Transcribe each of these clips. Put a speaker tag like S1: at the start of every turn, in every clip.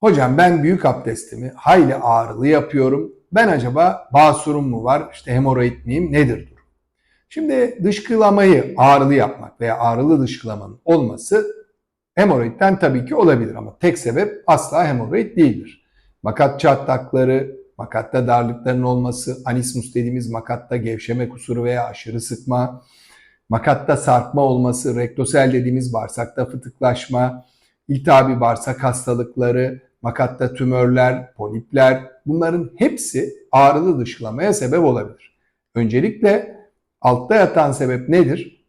S1: Hocam ben büyük abdestimi hayli ağrılı yapıyorum. Ben acaba basurum mu var, işte hemoroid miyim, nedir durum? Şimdi dışkılamayı ağrılı yapmak veya ağrılı dışkılamanın olması hemoroidden tabii ki olabilir ama tek sebep asla hemoroid değildir. Makat çatlakları, makatta darlıkların olması, anismus dediğimiz makatta gevşeme kusuru veya aşırı sıkma, makatta sarkma olması, rektosel dediğimiz bağırsakta fıtıklaşma, iltihabi bağırsak hastalıkları, makatta tümörler, polipler bunların hepsi ağrılı dışkılamaya sebep olabilir. Öncelikle altta yatan sebep nedir?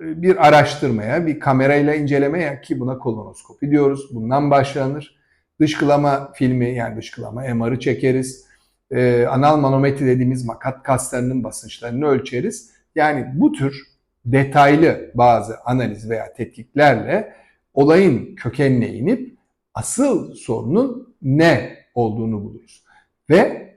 S1: Bir araştırmaya, bir kamerayla incelemeye ki buna kolonoskopi diyoruz. Bundan başlanır. Dışkılama filmi yani dışkılama MR'ı çekeriz. Ee, anal manometri dediğimiz makat kaslarının basınçlarını ölçeriz. Yani bu tür detaylı bazı analiz veya tetkiklerle olayın kökenine inip asıl sorunun ne olduğunu buluruz. Ve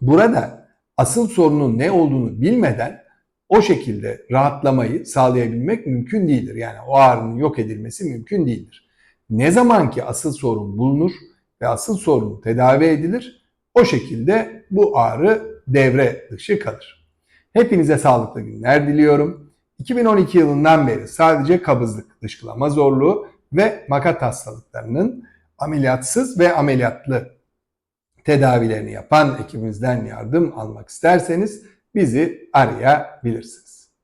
S1: burada asıl sorunun ne olduğunu bilmeden o şekilde rahatlamayı sağlayabilmek mümkün değildir. Yani o ağrının yok edilmesi mümkün değildir. Ne zaman ki asıl sorun bulunur ve asıl sorun tedavi edilir, o şekilde bu ağrı devre dışı kalır. Hepinize sağlıklı günler diliyorum. 2012 yılından beri sadece kabızlık, dışkılama zorluğu ve makat hastalıklarının ameliyatsız ve ameliyatlı tedavilerini yapan ekibimizden yardım almak isterseniz bizi arayabilirsiniz.